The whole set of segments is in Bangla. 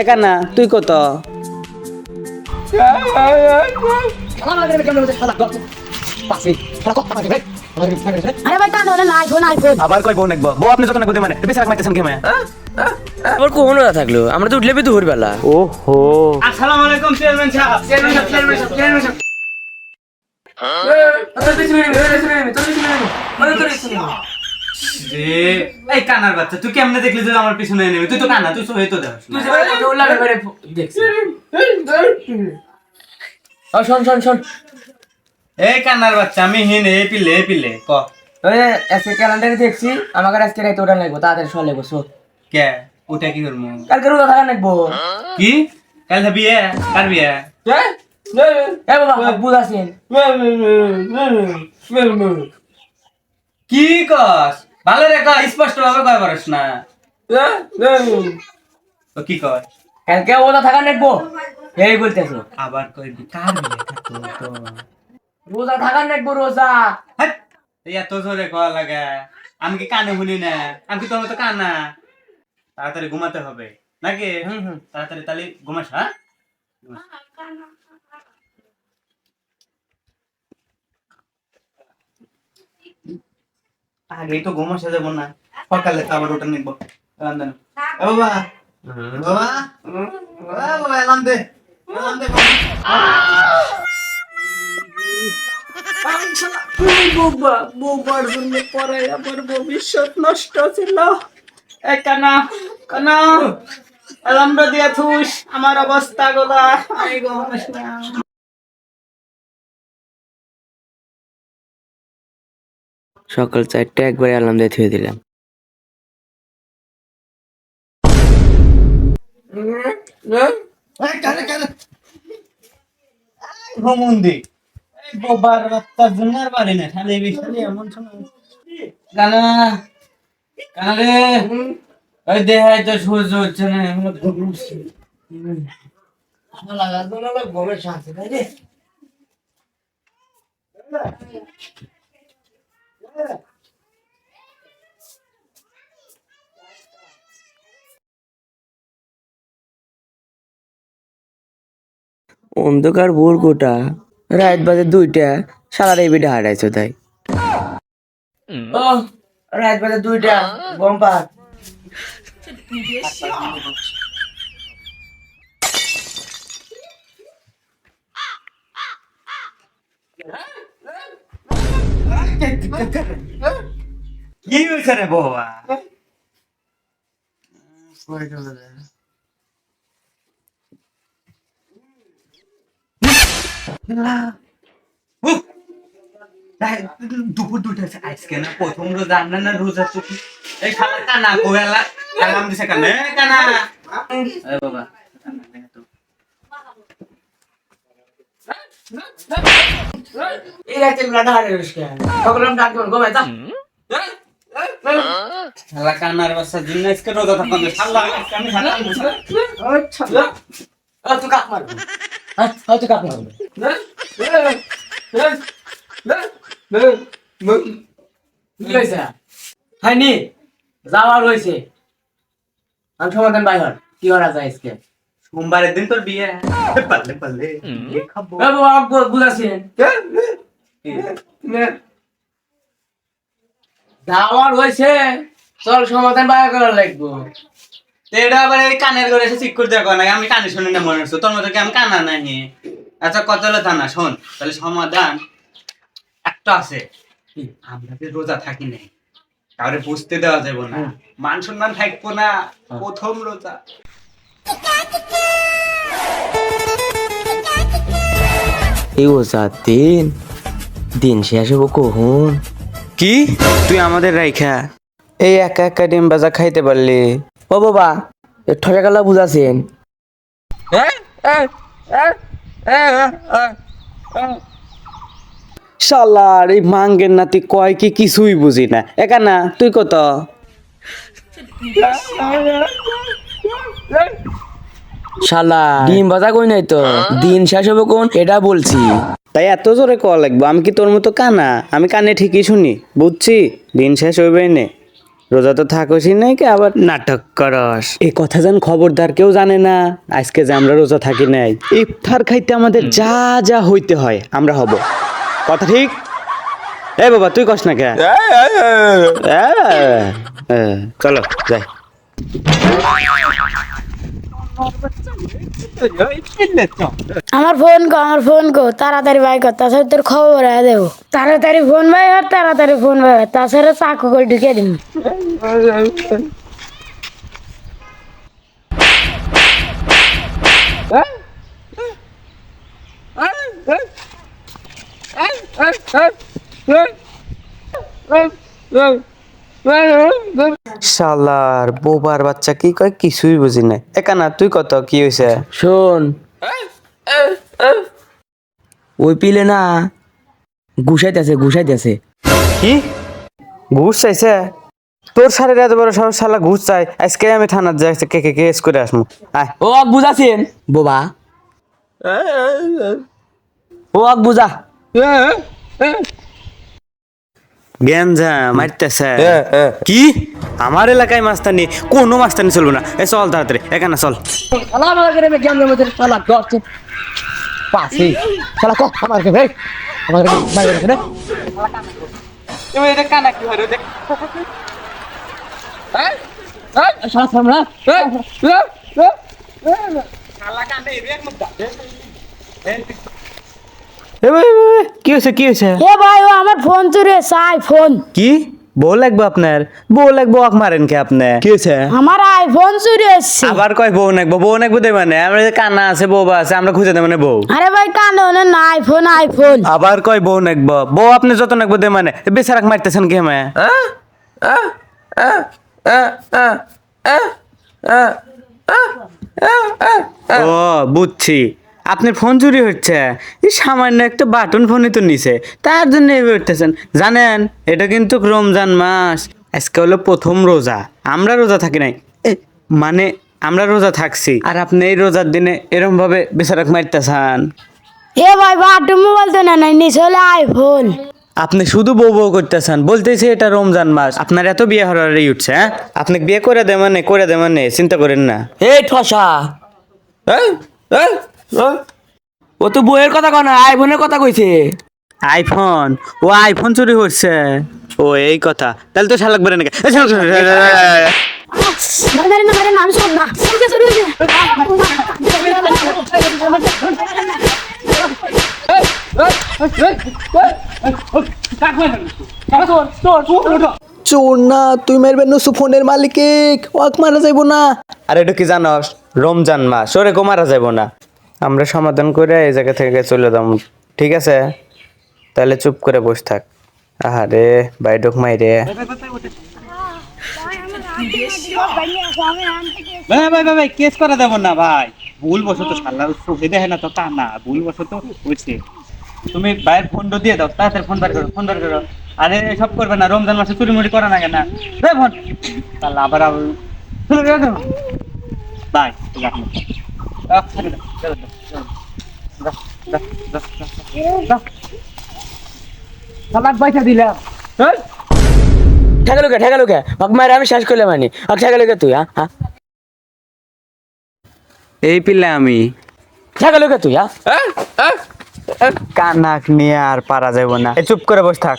একানা তুই কত? আরে ভাই কান ধরে নাই ফোন আইফোন আবার কই বউ নাকবো? বউ আপনি যত মানে মাইতেছেন কেমন? আবার কখনো না থাকল? আমরা তো উঠলে দুপুর বেলা ওহো। আসসালামু আলাইকুম চেয়ারম্যান সাহেব চেয়ারম্যান সাহেব চেয়ারম্যান সাহেব চেয়ারম্যান সাহেব। রে এই কানার বাচ্চা তুই কেমনে দেখলি যে আমার পিছনে নেবে তুই তো কানা তুই সহে তো দেখ শোন শোন শোন এই কানার বাচ্চা আমি হিন এই পিলে এই পিলে ক ওই আজকে ক্যালেন্ডারে দেখছি আমাকে আজকে রাইতে ওটা লাগবো তাড়াতাড়ি সব লাগবো কে ওটা কি করব কালকে রোজা থাকা লাগবো কি কাল বিয়ে কার বিয়ে এ বাবা বুঝ আছেন কি কস? ভালো রে ক স্পষ্ট ভাবে কয় পারস না। ও কি কয়? কালকে ওটা থাকা লাগবো? এই বলতেছো। আবার কইবি কার বিয়ে তো তো। রোজা থাকা লাগবো রোজা। এত জোরে কয়া লাগে। আমি কি কানে শুনি না? আমি কি তোর মতো কানা? তাড়াতাড়ি ঘুমাতে হবে। নাকি? হুম, হুম। তাড়াতাড়ি তাহলে ঘুমাস হ্যাঁ? আগেই তো ঘুমাস যাব না। সকালে তো আবার ওটা নিব। রান্দানো এ বাবা। বাবা। বাবা এলাম দে। এলাম দে। বোবা বোবার জন্য পরে আমার ভবিষ্যৎ নষ্ট ছিল। এ কানা কানা। আলহামদা দিয়া থুস। আমার অবস্থা গোলা। আমি সকাল চারটে একবারে অ্যালার্ম দিয়ে থুয়ে দিলাম। ওই দেহায় তো সহ্য হচ্ছে না অন্ধকার ভোর গোটা রাত বাজে দুইটা সারা এই বিটা হারাইছো তাই। রাত বাজে দুইটা বম্পার কি হয়েছে রে বাবা দুপুর আছে আজকে না প্রথম রোজা আমরা না রোজা চুকি এই খালা কানা কালাম দিছে কানা? এ বাবা। এই রাতে সকলাম ডাক দিবেন গো ভাই শালা বাচ্চা শালা আমি ও তুই কাক হ্যাঁ ও তুই কাক মারবি? হয়নি যাওয়ার হয়েছে আমি সমাধান বাইর কি করা যায় আজকে? সোমবারের দিন তোর বিয়ে। পারলে পারলে। খাব বুঝাছেন যাওয়ার হয়েছে। চল সমাধান বাইর করা লাগবো। এটা আবার এই কানের করে এসে ঠিক করে দেখো না আমি কানে শুনি না মনে হচ্ছে। তোর মতো কি আমি কানা নাই? আচ্ছা কত হলো থানা? শোন তাহলে সমাধান একটা আছে। কি, আমরা যে রোজা থাকি নাই কাউরে বুঝতে দেওয়া যাবে না। মান সম্মান থাকব না। প্রথম রোজা। এই ওজা দিন। দিন শেষ হব কখন? কি? তুই আমাদের রাইখা। এই একা একা ডিম বাজা খাইতে পারলি। ও বাবা ঠকে গেলা বুঝাছেন? শালার এই মাঙ্গের নাতি কয় কি কিছুই বুঝি না। একা না তুই কত? শালা। ডিম ভাজা কই নাই তো। দিন শেষ হবে কোন? এটা বলছি। তাই এত জোরে কল লাগবো আমি কি তোর মতো কানা? আমি কানে ঠিকই শুনি বুঝছি? দিন শেষ হইবে নে। রোজা তো থাকোসই নাই কি আবার নাটক করস। এই কথা যেন খবরদার কেউ জানে না আজকে যে আমরা রোজা থাকি নাই। ইফতার খাইতে আমাদের যা যা হইতে হয় আমরা হব। কথা ঠিক? এ বাবা তুই কস না কে? এ, চলো যাই। আমার ফোন কো আমার ফোন কো তাড়াতাড়ি ভাই কর তাছাড়া তোর খবর আছে দেবো তাড়াতাড়ি ফোন ভাই আর তাড়াতাড়ি ফোন ভাই তাছাড়া চাকু করে ঢুকে দিন শালার বোবার বাচ্চা কি কয়? কিছুই বুঝি না একানা তুই কত? কি হয়েছে শোন। ওই পিলে না গুছাইতেছে গুছাইতেছে। কি? ঘুষ চাইছে? তোর সারের এত বড় সব শালা ঘুষ চাই। আজকে আমি থানার যাই কে কে কেস করে আসব ও আগ বুঝাছেন? বোবা। ও আগ বুঝা। গেঞ্জা মারতেছে। কি? আমার এলাকায় মাস্তানি কোনো মাস্তানি চলবে না। এ চল তাড়াতাড়ি এখানে চল। পাসি শালা কো আমার কে ভাই আমার কে ভাই রে না। তুমি এটা কানা কি হয় রে দেখ। শালা সামরা এ ভাই, ভাই, ভাই, কি হয়েছে কি হয়েছে এ ভাই ও আমার ফোন চুরি হয়েছে আইফোন কি বউ লাগবো আপনার বউ লাগবো ওয়াক মারেন কে আপনি কি হয়েছে আমার আইফোন চুরি হয়েছে আবার কয় বউ নাকবো বউ নাকবো মানে আমরা যে কান্না আছে বউ আছে আমরা খুঁজে দেব মানে বউ আরে ভাই কানে না আইফোন আইফোন আবার কয় বউ নাকবো বউ আপনি যত নাকবো দে মানে বেচারাক মারতেছেন কে মে ও বুঝছি আপনার ফোন চুরি হচ্ছে। এই সামান্য একটা বাটন ফোনই তো নিছে। তার জন্য এভাবে উঠতেছেন জানেন এটা কিন্তু রমজান মাস। আজকে হলো প্রথম রোজা। আমরা রোজা থাকি নাই। মানে আমরা রোজা থাকছি। আর আপনি এই রোজার দিনে এরম ভাবে বেচারাক মারতেছেন। এ ভাই বাটু মোবাইল তো না নাই নিচে হলে আইফোন আপনি শুধু বউ বউ করতেছেন। বলতেছি এটা রমজান মাস। আপনার এত বিয়ে হরারই উঠছে হ্যাঁ? আপনি বিয়ে করে দে মানে করে দে মানে চিন্তা করেন না। এই ঠসা। ও? তো বইয়ের কথা কয় না আইফোনের কথা কইছে। আইফোন? ও আইফোন চুরি হচ্ছে ও এই কথা। তাহলে তো শালাক বেরে নাকি। চুরি না তুই মারবেন নসু ফোনের মালিকে। ওয়াক মারা যাইব না। আর এটা কি জানস? রমজান মাস ওরে কো মারা যাব না। আমরা সমাধান করে এই জায়গা থেকে চলে যাব। ঠিক আছে? তাহলে চুপ করে বসে থাক। আহারে, বাইডক মাই রে ভাই ভাই ভাই, কেস করা দেব না, ভাই। ভুল বসত শালার চোখে দেখে না তো তা না ভুল বসত হয়েছে। তুমি ভাইয়ের ফোন দিয়ে দাও, তাড়াতাড়ি ফোন বার করো, ফোন বার করো। আরে সব করবে না, রমজান মাসে চুরি মুড়ি করা না। কেন দে ফোন। তাহলে আবার আবার শুরু পয়সা দিলাম। আমি শেষ তুই হ্যাঁ? হ্যাঁ? এই পিলে আমি। তুই হ্যাঁ? কানাক নিয়ে আর পারা যাব না। এ চুপ করে বস থাক।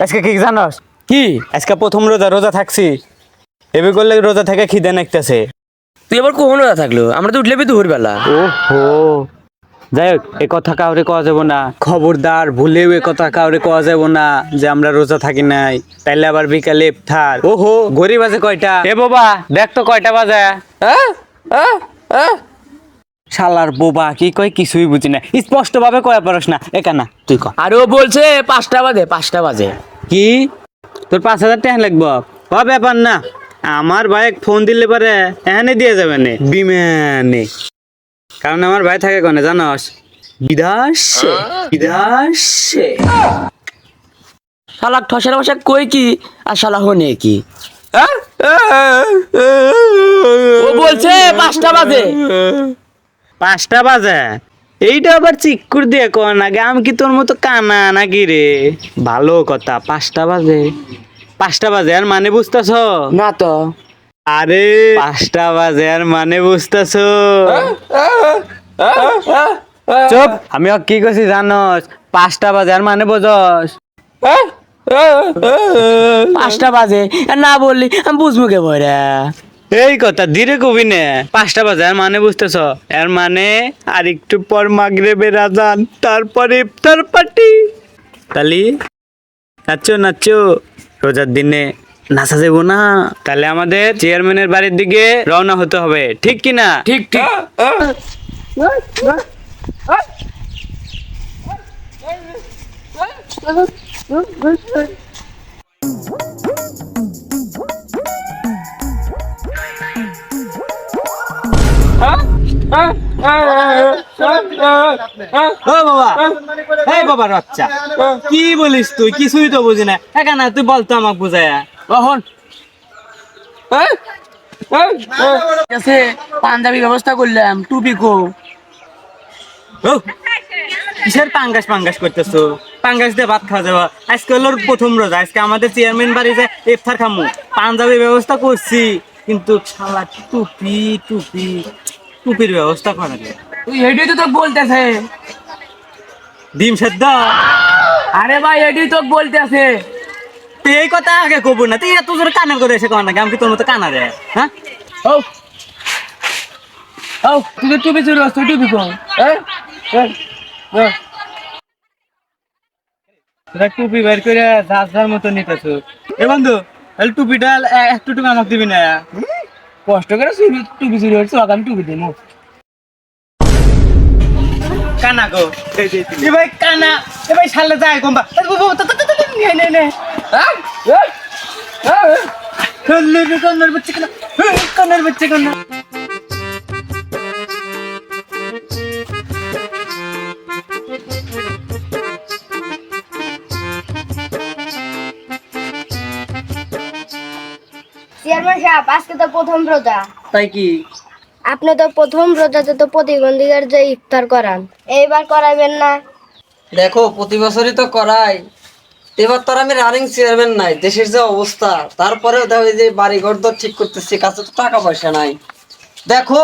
আজকে কি জানস? কি? আজকে প্রথম রোজা রোজা থাকছি। এবার করলে রোজা থেকে খিদে নাকতেছে। তুই আবার কখনো না থাকল আমরা তো উঠলে দুপুর বেলা ওহো। যাই হোক এ কথা কাউরে কওয়া যাব না। খবরদার ভুলেও এ কথা কাউরে কওয়া যাব না যে আমরা রোজা থাকি নাই। তাইলে আবার বিকালে ইফতার। ওহো গরিব আছে কয়টা? এ বাবা দেখ তো কয়টা বাজে। শালার বোবা কি কয় কিছুই বুঝি না। স্পষ্ট ভাবে কয়া পারস না। একানা তুই ক। আর ও বলছে পাঁচটা বাজে পাঁচটা বাজে। কি? তোর পাঁচ হাজার টাকা লাগবো? ও ব্যাপার না? আমার ভাই ফোন দিলে পারে এখানে দিয়ে যাবে নে। বিমানে। কারণ আমার ভাই থাকে কোনে জানস? বিদেশে বিদেশে শালাক ঠসার ভাষা কই কি? আর শালা হনে কি? ও বলছে পাঁচটা বাজে। পাঁচটা বাজে? এইটা আবার চিকুর দিয়ে কোন? আগে আমি কি তোর মতো কানা নাকি রে? ভালো কথা পাঁচটা বাজে। পাঁচটা বাজে আর মানে বুঝতেছ? না তো। আরে পাঁচটা বাজে আর মানে বুঝতেছ? চুপ আমি কি করছি জানস? পাঁচটা বাজে আর মানে বোঝস? পাঁচটা বাজে না বললি আমি বুঝব কে বইরা? এই কথা ধীরে কবি নে। পাঁচটা বাজে আর মানে বুঝতেছ? এর মানে আর একটু পর মাগরেবের আজান তারপরে ইফতার পার্টি। তালি নাচো নাচো। রোজার দিনে নাচা যাব না তাহলে আমাদের চেয়ারম্যানের বাড়ির দিকে রওনা হতে হবে। ঠিক কি না ঠিক। ঠিক ও বাবা। এই বাবার বাচ্চা কি বলিস তুই? কিছুই তো বুঝি না। এখানে তুই বলতো আমাকে বুঝায়া কখন পাঞ্জাবি ব্যবস্থা করলাম টুপি কো কিসের পাঙ্গাস পাঙ্গাস করতেছো? পাঙ্গাস দিয়ে ভাত খাওয়া যাওয়া আজকে হলো প্রথম রোজা। আজকে আমাদের চেয়ারম্যান বাড়ি যে ইফতার খামু। পাঞ্জাবি ব্যবস্থা করছি। কিন্তু শালা টুপি টুপি। টুপির ব্যবস্থা করা যায় তুই এটাই তো তোকে বলতেছে। ডিম সেদ্ধ? আরে ভাই এটাই তোকে বলতেছে। তুই এই কথা আগে কব না তুই এত জোরে কানে করে এসে কর না আমি কি তোর মতো কানা রে? হ্যাঁ? ও ও তুই তো টুপি চুরি তুই টুপি কো তোরা টুপি বের করে যার যার মতো নিতেছো। এ বন্ধু টুপিটা এ- একটু টুকু আমাকে দিবি না? কষ্ট করে চুরি টুপি চুরি হচ্ছে আমি টুপি দিন কানা গো। এ ভাই কানা এ ভাই শালে যায় কম্বা নে নে নে। লে রে কান্নার বাচ্চা কানা। এ, কান্নার বাচ্চা কানা। চেয়ারম্যান সাহেব আজকে তো প্রথম রোজা। তাই কি? আপনি তো প্রথম রোজাতে তো প্রতিবন্ধীদের যে ইফতার করান এইবার করাবেন না। দেখো প্রতি বছরই তো করাই। এবার তো আর আমি রানিং চেয়ারম্যান নাই দেশের যে অবস্থা। তারপরেও দেখো এই যে বাড়ি ঘর তো ঠিক করতেছি কাছে তো টাকা পয়সা নাই। দেখো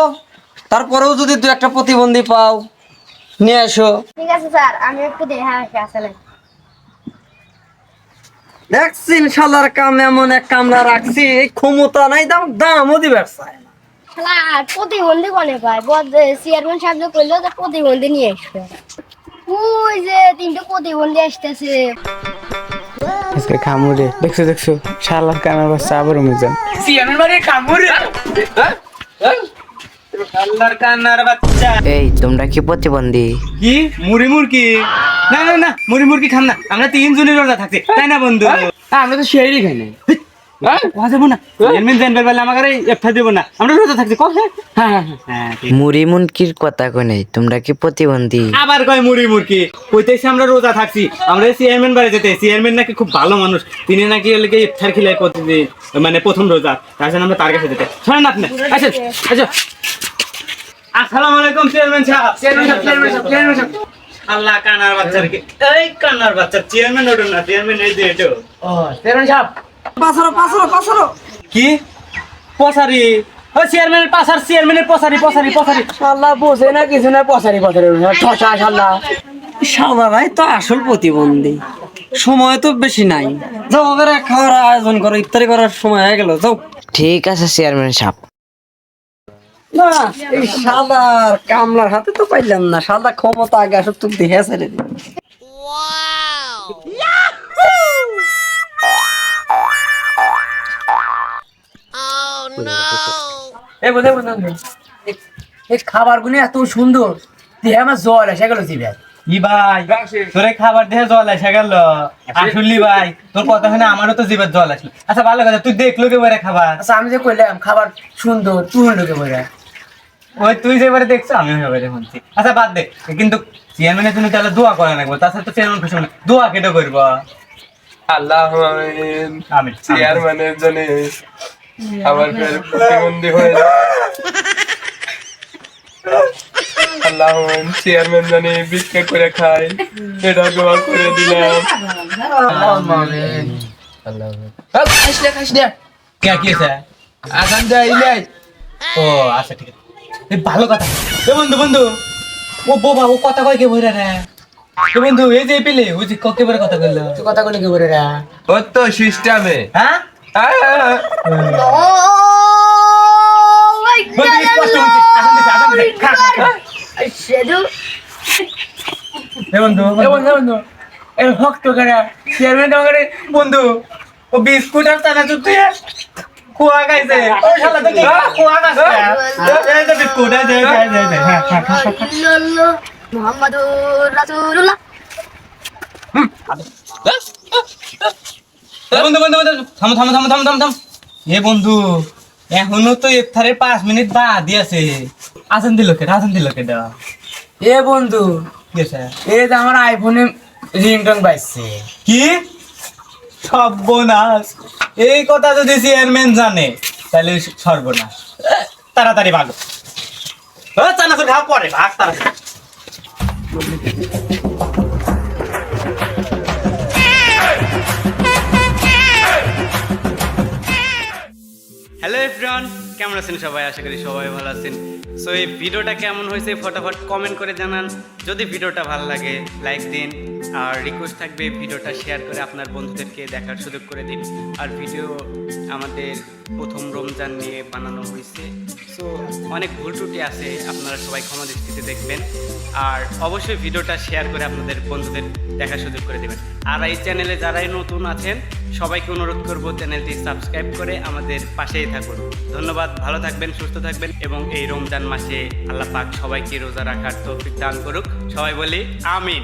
তারপরেও যদি দু একটা প্রতিবন্ধী পাও নিয়ে আসো। ঠিক আছে স্যার আমি একটু দেখে আসি আসলে। দেখছি ইনশাল্লাহর কাম এমন এক কামরা রাখছি ক্ষমতা নাই দাম দামও দিবে। আর প্রতিবন্ধী কোনে পায়? চেয়ারম্যান সাহেব যে করল তো প্রতিবন্ধী নিয়ে আসবে। ওই যে তিনটে প্রতিবন্ধী আসতেছে। আজকে খামুরে দেখছ দেখছ শালার কানার বাচ্চা আবার উমেজান সিএমের বাড়ি কামড়। শালার কানার বাচ্চা এই তোমরা কি প্রতিবন্ধী? কি? মুড়ি মুরকি না না না মুড়ি মুরকি খান না। আমরা তিনজনের রোজা থাকছি। তাই না বন্ধু? আমরা তো শেয়ারই খাই নাই। না হ্যাঁ? হ্যাঁ? হ্যাঁ ঠিক। মুড়ি মুনকির কথা কই তোমরা কি প্রতিবন্ধী? আবার কয় মুড়ি মুরকি কইতেছি আমরা রোজা থাকছি। আমরা চেয়ারম্যান বাড়ি যেতে চেয়ারম্যান নাকি খুব ভালো মানুষ। তিনি নাকি ইফতার খিলাই প্রতিদিন মানে প্রথম রোজা। তার জন্য আমরা তার কাছে যেতে। শোনেন আপনি আচ্ছা আচ্ছা আসসালামু আলাইকুম চেয়ারম্যান সাহেব। চেয়ারম্যান সাহেব চেয়ারম্যান সাহেব চেয়ারম্যান সাহেব। আল্লাহ কানার বাচ্চার কি এই কানার বাচ্চা চেয়ারম্যান ওঠো না চেয়ারম্যান এই যে এটো। ও চেয়ারম্যান সাহেব। পাঁচশো পাঁচশো পাঁচশো কি? পসারি ও চেয়ারম্যানের পাসার চেয়ারম্যানের পসারি পসারি পসারি শালা বোঝে না কিছু না পচারি পচারি। ঠসা শালা। সাদারাই তো আসল প্রতিবন্ধী। সময় তো বেশি নাই। যাও ওদের খাওয়ার আয়োজন করো ইফতারি করার সময় হয়ে গেল যাও। ঠিক আছে চেয়ারম্যান সাহেব। না এই কামলার হাতে তো পাইলাম না। সাদা ক্ষমতা আগে আসুক তুমি ছেড়ে দিন এই এই খাবারগুলো এত সুন্দর। দেহে আমার জল এসে গেল জিভে কি ভাই তোরে খাবার দেখে জল এসে গেল। আসলি ভাই তোর কথা শুনে আমারও তো জিভের জল আসলো। আচ্ছা ভালো কথা তুই দেখল কে বলে খাবার। আচ্ছা আমি যে কইলাম খাবার সুন্দর তুই লোকে বলে ওই তুই যেবারে দেখছ আমি ওইবারে শুনছি। আচ্ছা বাদ দে কিন্তু চেয়ারম্যানের জন্য তাহলে দোয়া করে রাখব তাছাড়া তো চেয়ারম্যান খুশি হবে দোয়া কেটে করব। আল্লাহ আমিন। আমি চেয়ারম্যানের জন্য আমার ফের প্রতিবন্ধী হয়ে যায়। আল্লাহ চেয়ারম্যান জানে ভিক্ষা করে খায়। এটা দোয়া করে দিলাম। আল্লাহ খাইস না খাইস না কে কি আছে আগান যা ইলাই ও আচ্ছা ঠিক আছে। ভালো কথা। বন্ধু বন্ধু। ও বাবা ও কথা কয় কে বইরা রে? বন্ধু এই যে পেলে ওই যে বলে কথা বলল তুই কথা কইলে কে বইরা রে? ও তো সিস্টেমে। হ্যাঁ? বন্ধু ও বিস্কুট আর চানা চুপ তুই কুয়া খাইছে কুয়া খাইছে এ বন্ধু বন্ধু বন্ধু থামো থামো থামো থামো থামো থাম। এ বন্ধু এখনও তো ইফতারের পাঁচ মিনিট বাদ আছে। আসেন দিল কেটে আসেন দিল কেটে এ। বন্ধু এই যে আমার আইফোনে রিংটন বাজছে। কি? সর্বনাশ। এই কথা যদি চেয়ারম্যান জানে তাহলে সর্বনাশ। এ, তাড়াতাড়ি ভাগ। চানাচুর খাওয়া পরে ভাগ তাড়াতাড়ি। হ্যালো এভরিওয়ান কেমন আছেন সবাই? আশা করি সবাই ভালো আছেন। সো এই ভিডিওটা কেমন হয়েছে ফটাফট কমেন্ট করে জানান। যদি ভিডিওটা ভালো লাগে লাইক দিন। আর রিকোয়েস্ট থাকবে ভিডিওটা শেয়ার করে আপনার বন্ধুদেরকে দেখার সুযোগ করে দিন। আর ভিডিও আমাদের প্রথম রমজান নিয়ে বানানো হয়েছে। সো অনেক ভুল ত্রুটি আছে, আপনারা সবাই ক্ষমা দৃষ্টিতে দেখবেন। আর অবশ্যই ভিডিওটা শেয়ার করে আপনাদের বন্ধুদের দেখার সুযোগ করে দেবেন। আর এই চ্যানেলে যারাই নতুন আছেন সবাইকে অনুরোধ করব চ্যানেলটি সাবস্ক্রাইব করে আমাদের পাশেই থাকুন। ধন্যবাদ, ভালো থাকবেন, সুস্থ থাকবেন এবং এই রমজান মাসে আল্লাহ পাক সবাইকে রোজা রাখার তৌফিক দান করুক। সবাই বলি, আমিন।